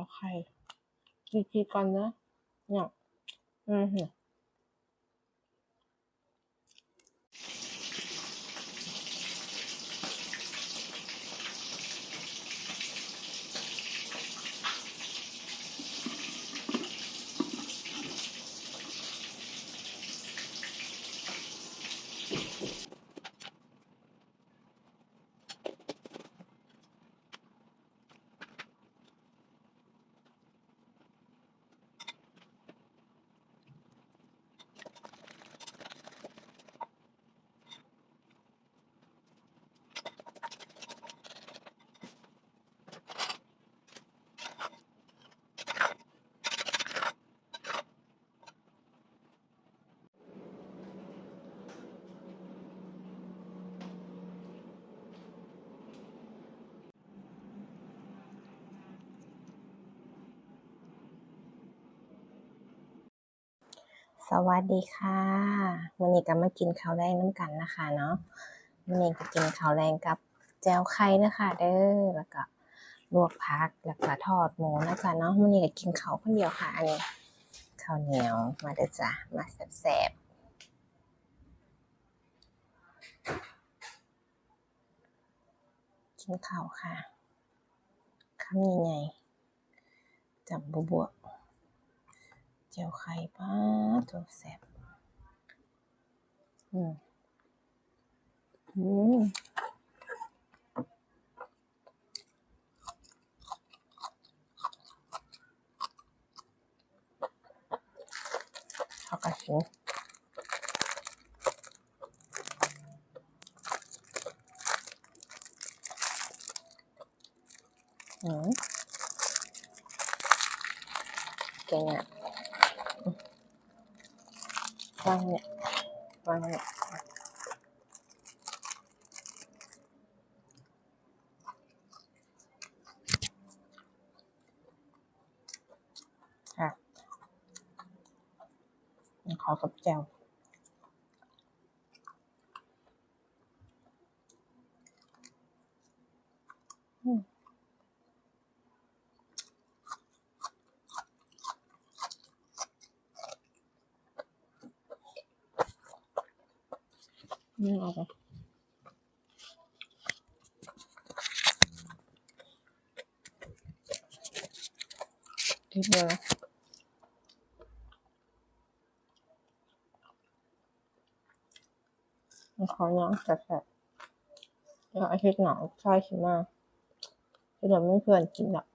จ้าไข่จีจีก่อนนะเนี่ยอืมเนี่ย สวัสดีค่ะวันนี้ก็มากินข้าวแรงน้ำกันนะคะเนาะวันนี้ก็กินข้าวแรงกับแจวไข่นะคะเด้อแล้วก็ลวกผักแล้วก็ทอดหมูนะจ๊ะเนาะวันนี้ก็กินข้าวคนเดียวค่ะอันนี้ข้าวเหนียวมาเด้อจ้ะมาแซ่บๆกินข้าวค่ะคำยังไงจับบัวๆ เจียวไข่ป้าตัวแซ่บอืมอืมเอากระชิงอืมเก่งอะ วางเนี่ยวางเนี่ยค่ะขอกับแจวอืม อืมเอาไปคิดเลยขอน้องแสบๆแล้วอาทิตย์หนาวใช่ใช่ไหมที่เราไม่เพื่อนกินหรอก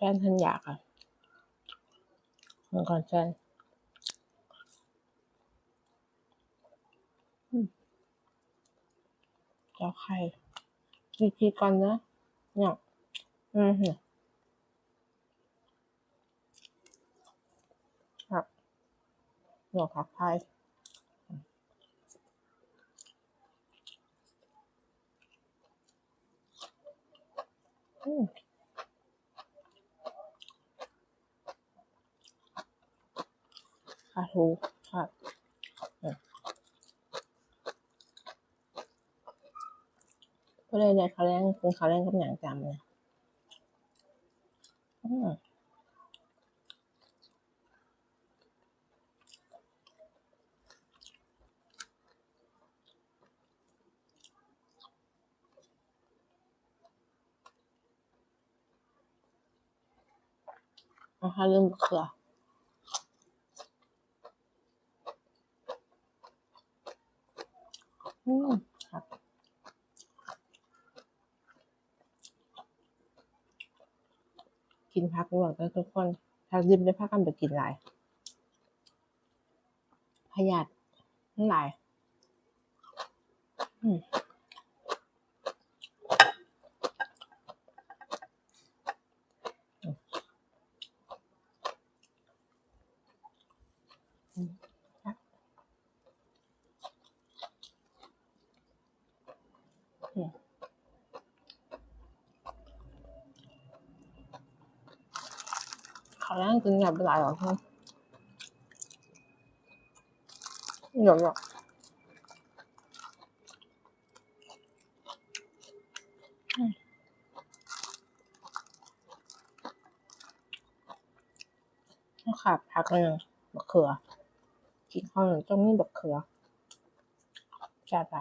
แฟนท่านอยากอะมันก่อนแฟนเจ้าไข่จีจีก่อนนะเนี่ยอืมเนี่ยครับหนูผักไทยอืมปลา ทูครับอืมก็เลยเนี่ยเขาวแรงกินเขาวแรงกับหนังจำเนี่ยอืมนะคะลืมเกลือ อืมครับกินพักรวมกันทุกคนพักดิบได้พักกันไปกินหลายพยาธิทั้งหลาย อืม ต้องกินแบบหลายหรอกค่ะหยอกหยอกขับพักหนึ่งบัเขือ กินข้าวหนึ่งต้องมีแบบเขือจัดไป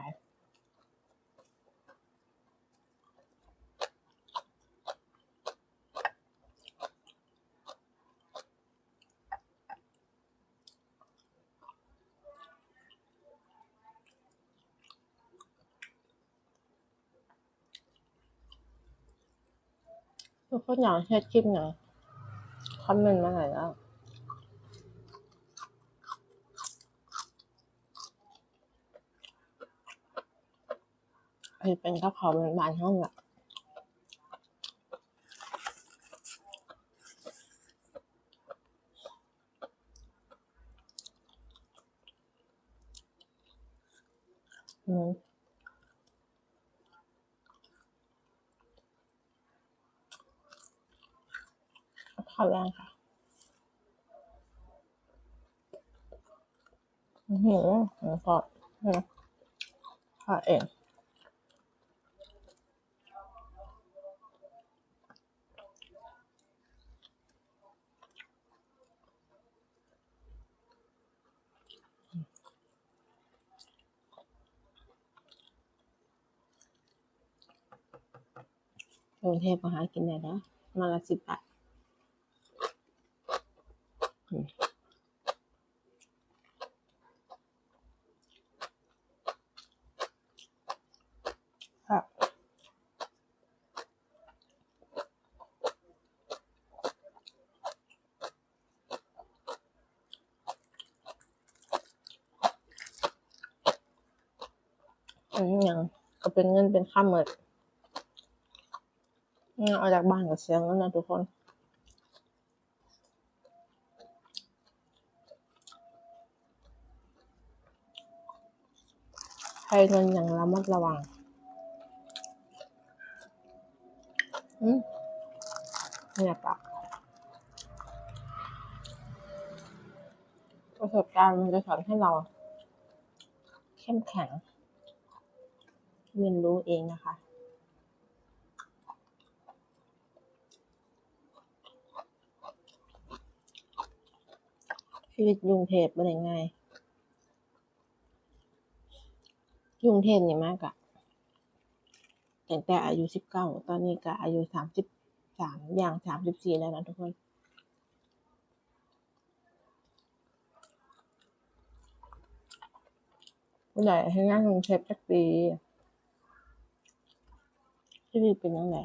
ทุกคนอยากให้คลิปไหนคอมเมนต์มาหน่อยแล้วไอ้เป็นกระเพราเป็นบานห้องอะอืม ข้าวแรงค่ะอือหือแล้วก็นะข้าเองกรุงเทพก็หากินได้แล้วมาละสิบบาท อันนี้ยังก็เป็นเงินเป็นค่าเมิดเนี่ยออกจากบ้านกับเสียงแล้วนะทุกคน ให้เงินอย่างระมัดระวังเนี่ยปะประสบการณ์มันจะสอนให้เรา เข้มแข็ง เรียนรู้เองนะคะชีวิตกรุงเทพเป็นยังไง กรุงเทพนี่มากอะตั้งแต่อายุสิบเก้าตอนนี้ก็อายุสามสิบสามอย่างสามสิบสี่แล้วนะทุกคนผู้ใหญ่ให้งานกรุงเทพสักปีชีวิตเป็นยังไง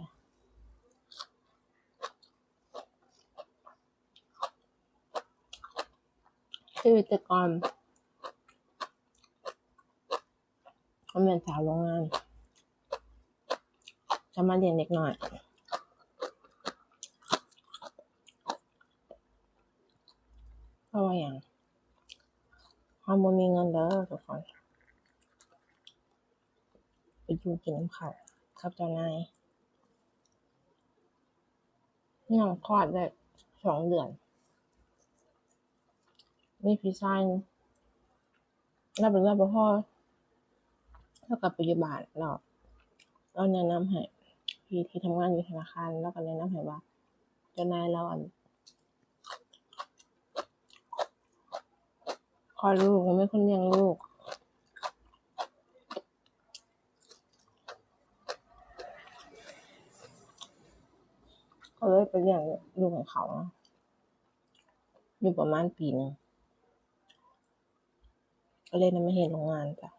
ชีวิตแต่ก่อน เขาเป็นสาวโรงงานจะมาเรียนเด็กหน่อย เพราะว่าอย่างเขาบ่มีเงินเด้อทุกคนไปอยู่กินน้ำข้าวกับเจ้านายนั่งคลอดได้สองเดือน มีพี่ชายรับเป็นรับพ่อ เท่ากับปัจจุบันเราเราแนะนำให้พี่ที่ทำงานอยู่ธนาคารแล้วก็แนะนำให้ว่าเจ้านายเราอันคอยลูกไม่คนเลี้ยงลูกก็เลยไปเลี้ยงลูกของเขาอยู่ประมาณปีหนึ่งก็เลยนะไม่เห็นโรงงานจ้ะ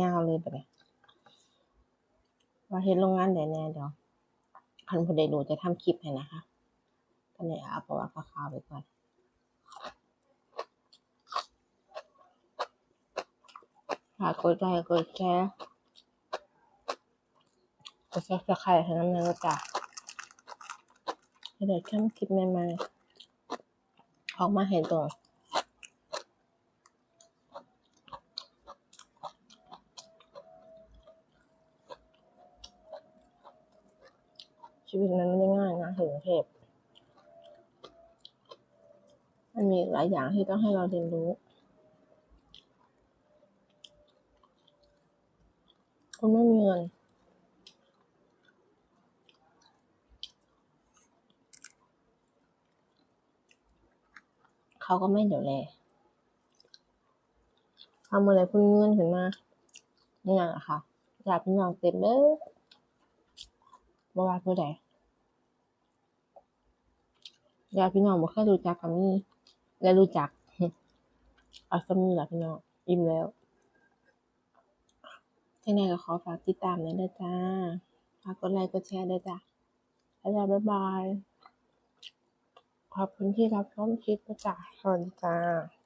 ยาวเลยไปเลยว่าเห็นโรงงานไหนแน่เดี๋ยวพันผู้ใดรู้จะทำคลิปให้นะคะตอนนี้เอาเพราะว่าข่าวๆไปก่อนฝากกดไลค์กดแชร์กดซับสไครต์ให้น้ำเงินจ้ะจะได้ทำคลิปใหม่ๆออกมาเห็นตรง ชี วิตมันไม่ได้ง่ายนะถึงเทพมันมีหลายอย่างที่ต้องให้เราเรียนรู้คุณไม่มีเงินเขาก็ไม่เดี๋ยวแลทำอะไรพุ่นเงื่อนขึ้นมาเนี่ยอะค่ะ อยากพี่น้องเต็มเลยบ่ว่าผู้ใด อยากพี่น้องบ่เคยรู้จักกับมีและรู้จักเอาสมีล่ะพี่น้องอิ่มแล้วยังไงก็ขอฝากติดตามเลยนะจ้าฝากกดไลค์กดแชร์ด้วยจ้ะแล้วบ๊ายบายขอบคุณที่รับชมคลิปนะจ้ะสวัสดีจ้า